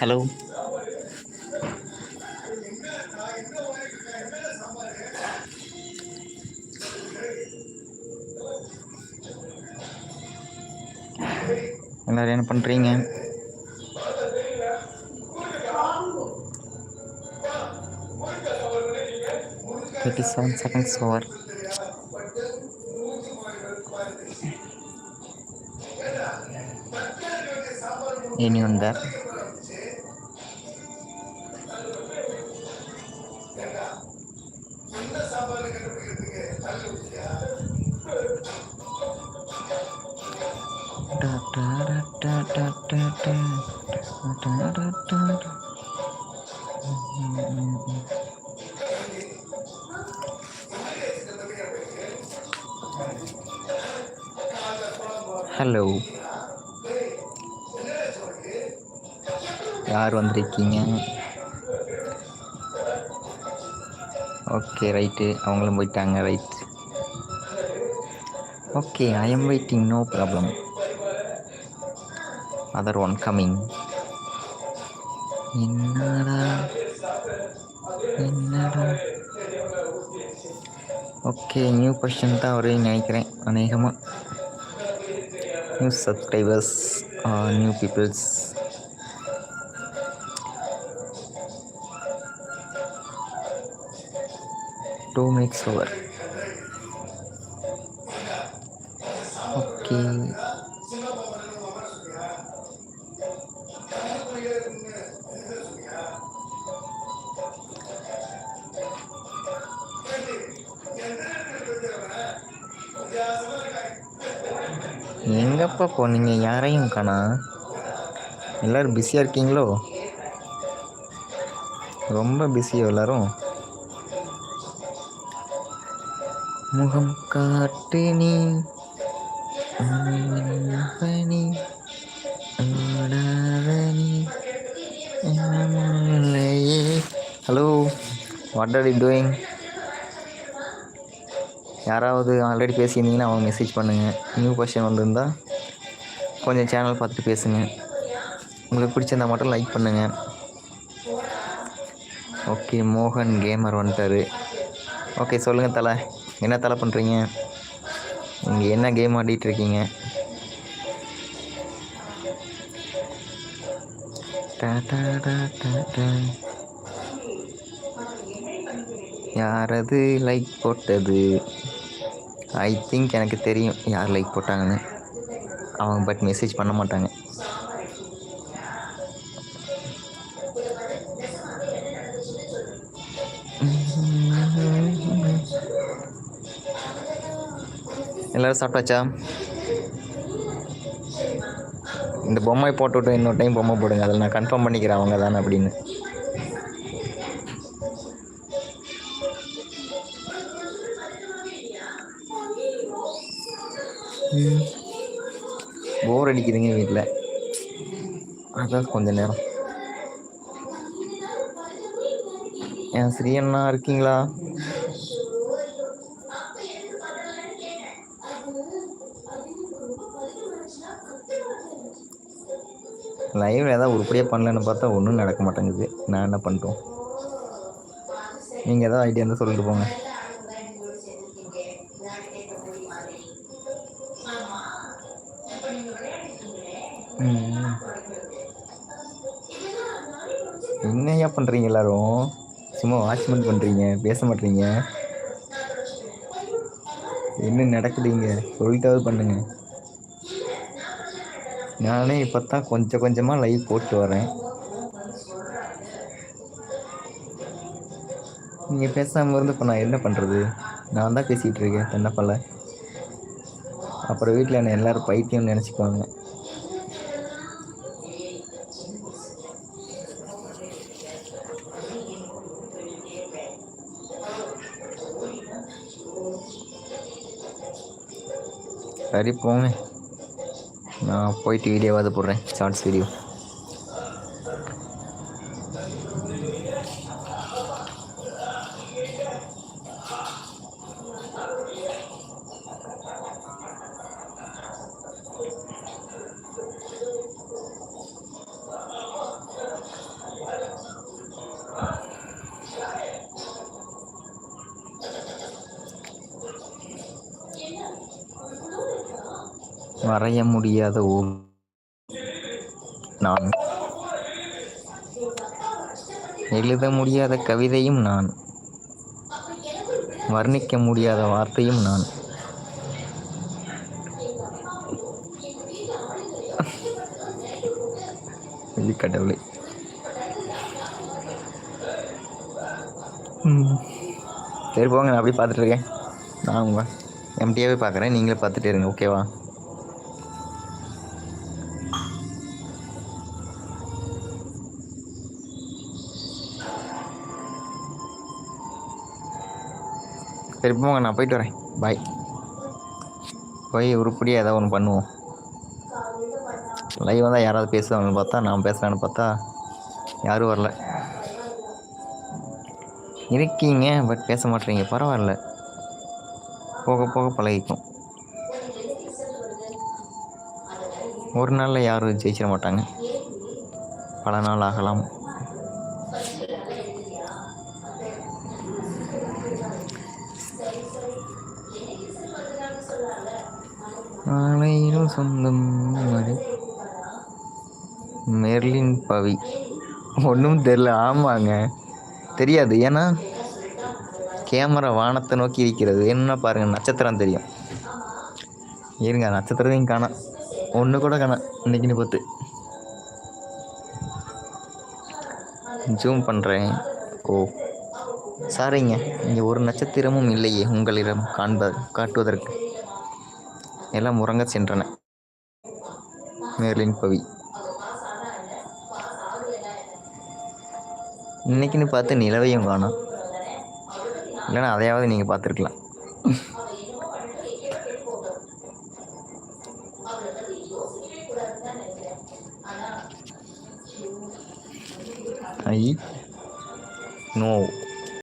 Hello. எல்லாரும் என்ன பண்ணுறீங்க thirty seven seconds over anyone there? Hello யார் வந்திருக்கீங்க? ஓகே ரைட்டு அவங்களும் போயிட்டாங்க right okay I am waiting no problem other one coming என்னடா என்னடா ஓகே நியூ கொஷின் தான் வருதுன்னு நினைக்கிறேன். அநேகமாக new subscribers new peoples two minutes over okay எங்கப்பா போனீங்க யாரையும் காணா? எல்லோரும் பிஸியாக இருக்கீங்களோ? ரொம்ப பிஸியோ எல்லாரும். முகம் காட்டு நீ பனி hello what are you doing யாராவது ஆல்ரெடி பேசியிருந்தீங்கன்னா அவங்க மெசேஜ் பண்ணுங்கள் நியூ கொஷின் வந்திருந்தால் கொஞ்சம் சேனல் பார்த்துட்டு பேசுங்க. உங்களுக்கு பிடிச்சிருந்தா மட்டும் லைக் பண்ணுங்கள் ஓகே மோகன் கேமர் வந்துட்டார். ஓகே சொல்லுங்கள் தலை. என்ன தலை பண்ணுறீங்க நீங்கள் என்ன கேம் ஆடிட்டு இருக்கீங்க? டா, டா, டா, டா, டா. யாரது லைக் போட்டது? ஐ திங்க் எனக்கு தெரியும் யார் லைக் போட்டாங்கன்னு. அவங்க பட் மெசேஜ் பண்ண மாட்டாங்க. எல்லோரும் சாப்பிட்டாச்சா? இந்த பொம்மை போட்டுவிட்டு இன்னொரு டைம் பொம்மை போடுங்க. அதில் நான் கன்ஃபார்ம் பண்ணிக்கிறேன் அவங்க தானே அப்படின்னு. போர் அடிக்குதுங்க வீட்டில் அதான் கொஞ்ச நேரம். என் ஸ்ரீ அண்ணா இருக்கீங்களா? லைவ் ஏதாவது உருப்படியாக பண்ணலன்னு பார்த்தா ஒன்றும் நடக்க மாட்டேங்குது. நான் என்ன பண்ணிட்டோம்? நீங்கள் ஏதாவது ஐடியா இருந்தால் சொல்லிட்டு போங்க. என்னையா என்னய்யா பண்ணுறீங்க எல்லாரும்? சும்மா வாட்ச்மென்ட் பண்ணுறீங்க பேச மாட்டீங்க. என்ன நடக்குதுங்க சொல்லிட்டாவது பண்ணுங்க. நானே இப்போ தான் கொஞ்சம் கொஞ்சமாக லைவ் போட்டு வரேன். நீங்கள் பேசாமல் இருந்து இப்போ நான் என்ன பண்ணுறது நான் தான் பேசிகிட்டு இருக்கேன் தென்னப்பல்ல அப்புறம் வீட்டில் என்னை எல்லோரும் பைத்தியம்னு நினச்சிக்குவாங்க. சரி போங்க. நான் போயிட்டு வீடியோவாவது போடுறேன். ஷார்ட்ஸ் வீடியோ வரைய முடியாத ஓவியம் நான். எழுத முடியாத கவிதையும் நான். வர்ணிக்க முடியாத வார்த்தையும் நான். கடவுளை. சரி போங்க நான் அப்படியே பார்த்துட்டு இருக்கேன். நான் உங்கள் எம்டியாகவே பார்க்குறேன். நீங்களே பார்த்துட்டே இருங்க ஓகேவா? சரி போங்க நான் போயிட்டு வரேன். பாய் போய் உருப்படியாக ஏதாவது ஒன்று பண்ணுவோம். லைவ் வந்தால் யாராவது பேசுவாங்கன்னு பார்த்தா நான் பேசுகிறேன்னு பார்த்தா யாரும் வரல. இருக்கீங்க பட் பேச மாட்டேறீங்க பரவாயில்ல. போக போக பழகிக்கும். ஒரு நாளில் யாரும் ஜெயிச்சிட மாட்டாங்க. பல நாள் ஆகலாம். ஆலையிலும் சொந்தம் மாதிரி மெர்லின் பவி. ஒன்றும் தெரில ஆமாங்க. தெரியாது. ஏன்னா கேமரா வானத்தை நோக்கி இருக்கிறது. என்ன பாருங்கள் நட்சத்திரம் தெரியும். இருங்க நட்சத்திரத்தையும் காணோம். ஒன்று கூட காணோம். இன்னைக்குன்னு பார்த்து. ஜூம் பண்ணுறேன் ஓ. சாரிங்க இங்கே ஒரு நட்சத்திரமும் இல்லையே உங்களிடம் காண்ப காட்டுவதற்கு. எல்லாம் உறங்க சென்றன. மேர்லின் பவி. இன்னைக்குன்னு பார்த்து நிலவையும் காணும் இல்லைன்னா அதையாவது நீங்கள் பார்த்துருக்கலாம். I know.